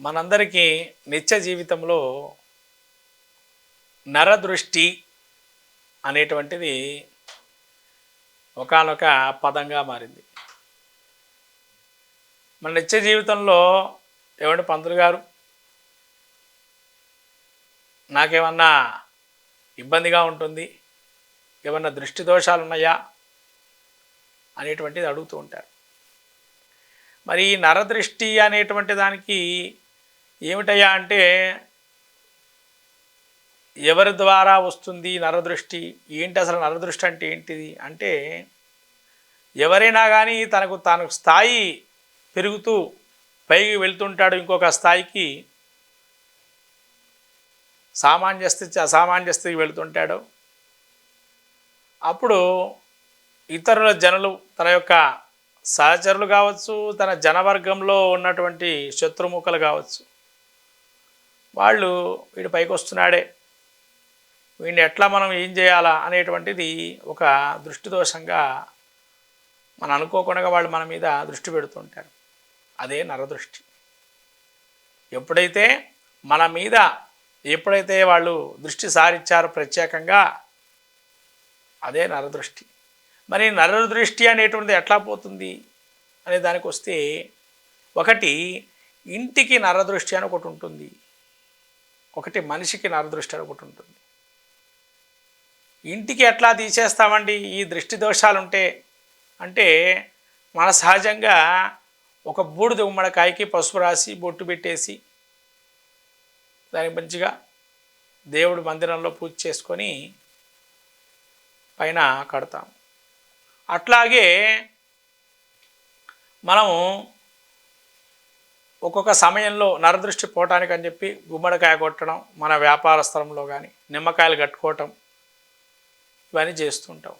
మనందరికీ నిత్య జీవితంలో నరదృష్టి అనేటువంటిది ఒకానొక పదంగా మారింది. మన నిత్య జీవితంలో ఏమంటే పంతులు గారు? నాకేమన్నా ఇబ్బందిగా ఉంటుంది? ఏమన్నా దృష్టి దోషాలు ఉన్నాయా అనేటువంటిది అడుగుతూ ఉంటారు. మరి ఈ నరదృష్టి అనేటువంటి దానికి ఏమిటయ్యా అంటే ఎవరి ద్వారా వస్తుంది నరదృష్టి? ఏంటి అసలు నరదృష్టి అంటే ఏంటిది? అంటే ఎవరైనా కానీ తనకు తనకు స్థాయి పెరుగుతూ పైకి వెళ్తుంటాడు ఇంకొక స్థాయికి సామాన్య స్థితి అసామాన్య స్థితికి వెళుతుంటాడు. అప్పుడు ఇతరుల జనులు తన యొక్క సహచరులు కావచ్చు తన జనవర్గంలో ఉన్నటువంటి శత్రుముఖలు కావచ్చు వాళ్ళు వీడు పైకి వస్తున్నాడే వీడిని ఎట్లా మనం ఏం చేయాలా అనేటువంటిది ఒక దృష్టి దోషంగా మనం అనుకోకుండా వాళ్ళు మన మీద దృష్టి పెడుతుంటారు. అదే నరదృష్టి. ఎప్పుడైతే మన మీద ఎప్పుడైతే వాళ్ళు దృష్టి సారించారు ప్రత్యేకంగా అదే నరదృష్టి. మరి నరదృష్టి అనేటువంటిది ఎట్లా పోతుంది అనే దానికి వస్తే ఒకటి ఇంటికి నరదృష్టి అని ఒకటి ఉంటుంది. ఒకటి మనిషికి నరదృష్టి ఒకటి ఉంటుంది. ఇంటికి ఎట్లా తీసేస్తామండి? ఈ దృష్టి దోషాలు ఉంటే అంటే మన సహజంగా ఒక బూడిద ఉమ్మడికాయకి పసుపు రాసి బొట్టు పెట్టేసి దానికి మంచిగా దేవుడి మందిరంలో పూజ చేసుకొని పైన కడతాం అట్లాగే మనము ఒక్కొక్క సమయంలో నరదృష్టి పోవటానికి అని చెప్పి గుమ్మడికాయ కొట్టడం మన వ్యాపార స్థలంలో కానీ నిమ్మకాయలు కట్టుకోవటం ఇవన్నీ చేస్తుంటాం.